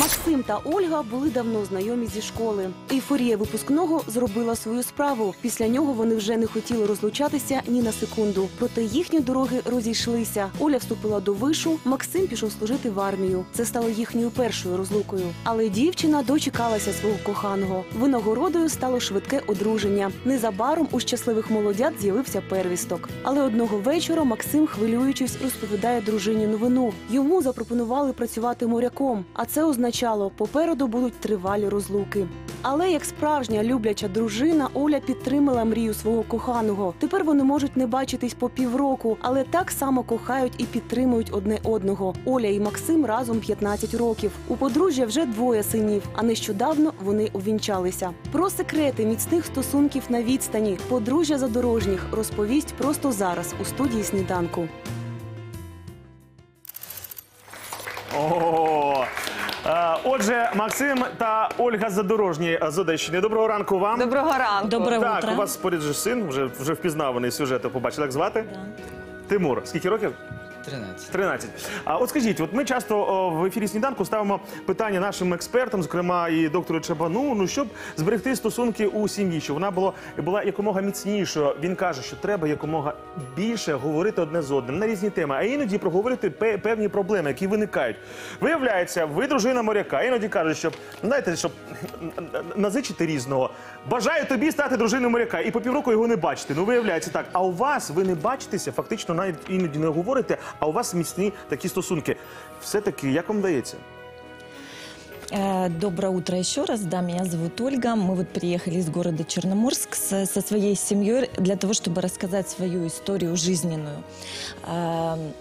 Максим та Ольга були давно знайомі зі школи. Ейфорія випускного зробила свою справу. Після нього вони вже не хотіли розлучатися ні на секунду. Проте їхні дороги розійшлися. Оля вступила до вишу, Максим пішов служити в армію. Це стало їхньою першою розлукою. Але дівчина дочекалася свого коханого. Винагородою стало швидке одруження. Незабаром у щасливих молодят з'явився первісток. Але одного вечора Максим, хвилюючись, розповідає дружині новину. Йому запропонували працювати моряком, а це означало, попереду будуть тривалі розлуки. Але як справжня любляча дружина, Оля підтримала мрію свого коханого. Тепер вони можуть не бачитись по півроку, але так само кохають і підтримують одне одного. Оля і Максим разом 15 років. У подружжя вже двоє синів, а нещодавно вони увінчалися. Про секрети міцних стосунків на відстані подружжя задорожніх розповість просто зараз у студії сніданку. О, Отже, Максим та Ольга Задорожні з Одещини. Доброго ранку вам. Доброго ранку. Доброго так, утра. у вас поряд же син, вже, вже впізнаваний сюжет. Побачили, як звати? Тимур. Скільки років? 13. 13. А от скажіть, от ми часто в ефірі сніданку ставимо питання нашим експертам, зокрема і доктору Чабану, ну щоб зберегти стосунки у сім'ї, щоб вона була, була якомога міцнішою. Він каже, що треба якомога більше говорити одне з одним на різні теми, а іноді проговорити пе- певні проблеми, які виникають. Виявляється, ви дружина моряка. Іноді кажуть, що знаєте, щоб назичити різного. Бажаю тобі стати дружиною моряка і по півроку його не бачити. Ну виявляється так. А у вас ви не бачитеся, фактично навіть іноді не говорите, а у вас міцні такі стосунки. Все-таки як вам вдається? Э, Доброе утро еще раз. Да, меня зовут Ольга. Мы вот приехали из города Черноморск со, со своей семьей для того, чтобы рассказать свою историю жизненную. Эм,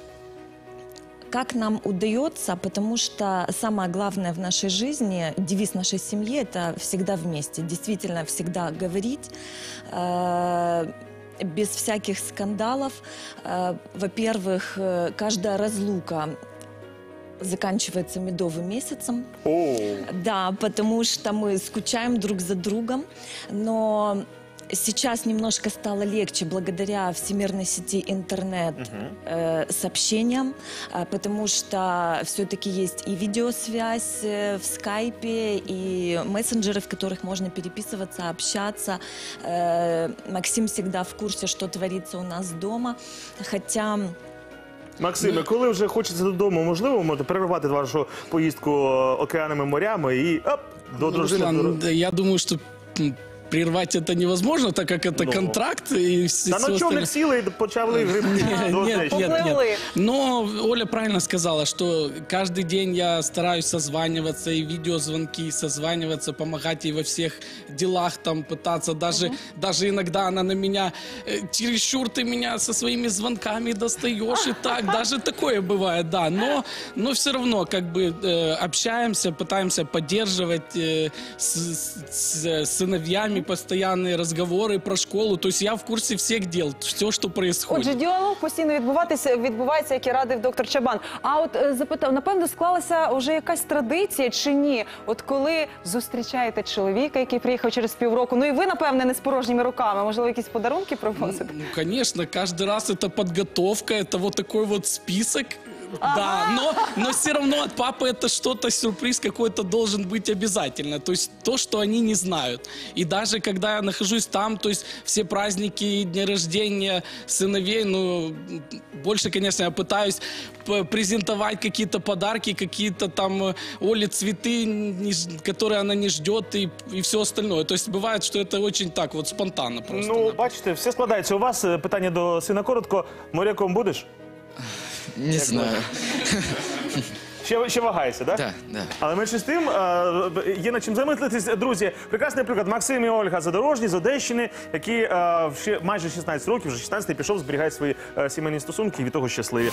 Как нам удается, потому что самое главное в нашей жизни, девиз нашей семьи – это всегда вместе. Действительно, всегда говорить, э, без всяких скандалов. Э, Во-первых, э, каждая разлука заканчивается медовым месяцем. О, Да, потому что мы скучаем друг за другом, но сейчас немножко стало легче благодаря всемирной сети интернет э, сообщениям, э, потому что все-таки есть и видеосвязь э, в скайпе, и мессенджеры, в которых можно переписываться, общаться. Э, Максим всегда в курсе, что творится у нас дома, хотя... Максиме, коли вже хочеться додому, можливо, можете перервати вашу поїздку е, океанами морями і оп, до Ну, дружини. Руслан, да, я думаю, что м, Прервать это невозможно, так как это Ну. контракт и все, Та всё на остальное. човник сіли і почали грибти до Нет, нет, нет. Но Оля правильно сказала, что каждый день я стараюсь созваниваться и видеозвонки, и созваниваться, помогать ей во всех делах, там пытаться даже, даже иногда она на меня э, чересчур ты меня со своими звонками достаешь и так, даже такое бывает, да. Но, но все равно как бы э, общаемся, пытаемся поддерживать э, с, с- с сыновьями постоянные разговоры про школу. То есть я в курсе всех дел, все, что происходит. Отже, діалог постійно відбуватися відбувається, як і радив доктор Чабан. А от е, запитав, напевно, склалася вже якась традиція чи ні? От коли зустрічаєте чоловіка, який приїхав через півроку, ну і ви, напевне, не з порожніми руками, можливо, якісь подарунки привозите? Ну, конечно, каждый раз это подготовка, это вот такой вот список. Да, но, но все равно от папы это что-то, сюрприз какой-то должен быть обязательно. То есть то, что они не знают. И даже когда я нахожусь там, то есть все праздники, дни рождения сыновей, ну, больше, конечно, я пытаюсь презентовать какие-то подарки, какие-то там э, Оле цветы, которые она не ждет и, и все остальное. То есть бывает, что это очень так вот спонтанно просто. Ну, бачите, все складається. У вас е, питання до сина коротко. Моряком будеш? Не знаю. Ще, ще вагаєшся, так? Да, да. Але менше з тим е, є над чим замислитись. Друзі, прекрасний приклад. Максим і Ольга Задорожні з Одещини, які е, ще майже 16 років, вже 16 пішов, зберігає свої е, сімейні стосунки і від того щасливі.